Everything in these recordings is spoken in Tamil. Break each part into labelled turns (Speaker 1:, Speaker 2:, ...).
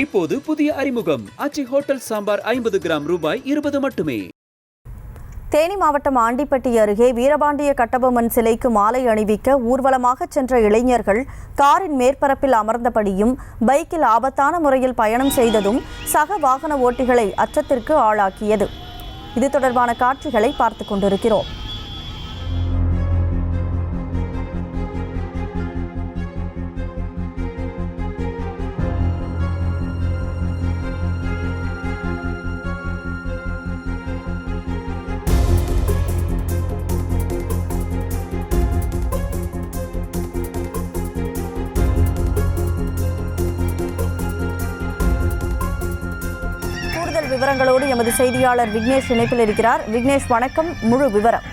Speaker 1: இப்போது புதிய அறிமுகம். அச்சி ஹோட்டல் சாம்பார் ஐம்பது கிராம் ரூபாய் இருபது மட்டுமே.
Speaker 2: தேனி மாவட்டம் ஆண்டிப்பட்டி அருகே வீரபாண்டிய கட்டபொம்மன் சிலைக்கு மாலை அணிவிக்க ஊர்வலமாக சென்ற இளைஞர்கள் காரின் மேற்பரப்பில் அமர்ந்தபடியும் பைக்கில் ஆபத்தான முறையில் பயணம் செய்ததும் சக வாகன ஓட்டிகளை அச்சத்திற்கு ஆளாக்கியது. இது தொடர்பான காட்சிகளை பார்த்து கொண்டிருக்கிறோம். விவரங்களோடு எமது செய்தியாளர் விக்னேஷ் இணைப்பில் இருக்கிறார். விக்னேஷ் வணக்கம். முழு விவரம்.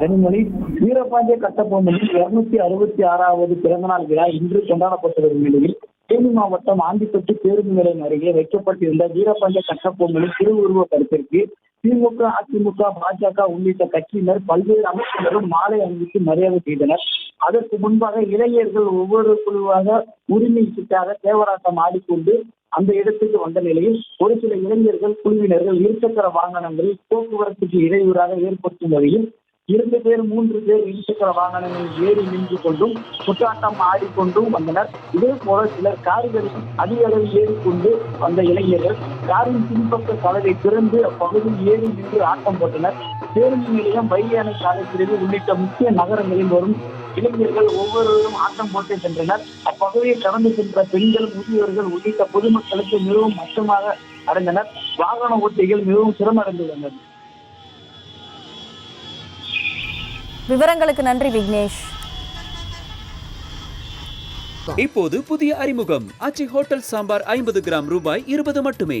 Speaker 3: கனிமொழி வீரபாண்டிய கட்டபொம்மனின் இருநூத்தி அறுபத்தி ஆறாவது பிறந்தநாள் விழா இன்று கொண்டாடப்பட்டு வரும் நிலையில் தேனி மாவட்டம் ஆண்டிப்பட்டி பேருந்து நிலையம் அருகே வைக்கப்பட்டிருந்த வீரபாண்டிய கட்டபொம்மனின் திருவுருவ படத்திற்கு திமுக அதிமுக பாஜக உள்ளிட்ட கட்சியினர் பல்வேறு அமைச்சர்களும் மாலை அணிவித்து மரியாதை செய்தனர். அதற்கு முன்பாக இளைஞர்கள் ஒவ்வொரு குழுவாக உரிமை சீட்டாக தேவராட்டம் ஆடிக்கொண்டு அந்த இடத்துக்கு வந்த நிலையில் ஒரு சில இளைஞர்கள் குழுவினர்கள் இருசக்கர வாகனங்களில் போக்குவரத்துக்கு இடையூறாக ஏற்படுத்தும் வகையில் இரண்டு பேர் மூன்று பேர் இருசக்கர வாகனங்களில் ஏறி நின்று கொண்டும் குத்தாட்டம் ஆடிக்கொண்டும் வந்தனர். இதே போல சிலர் கார்களில் அதிக அளவில் ஏறிக்கொண்டு வந்த இளைஞர்கள் காரின் பின்பக்க கதவை திறந்து அப்பகுதியில் ஏறி நின்று ஆட்டம் போட்டனர். பேருந்து நிலையம் வைகை சாலை பிரிவு உள்ளிட்ட முக்கிய நகரங்களில் வரும் இளைஞர்கள் ஒவ்வொருவரும் ஆட்டம் போட்டு சென்றனர். அப்பகுதியை கடந்து சென்ற பெண்கள் முதியோர்கள் உள்ளிட்ட பொதுமக்களுக்கு மிகவும் நஷ்டமாக அடைந்தனர். வாகன ஓட்டிகள் மிகவும் சிரமடைந்துள்ளனர்.
Speaker 2: விவரங்களுக்கு நன்றி விக்னேஷ்.
Speaker 1: இப்போது புதிய அறிமுகம். அச்சி ஹோட்டல் சாம்பார் ஐம்பது கிராம் ரூபாய் இருபது மட்டுமே.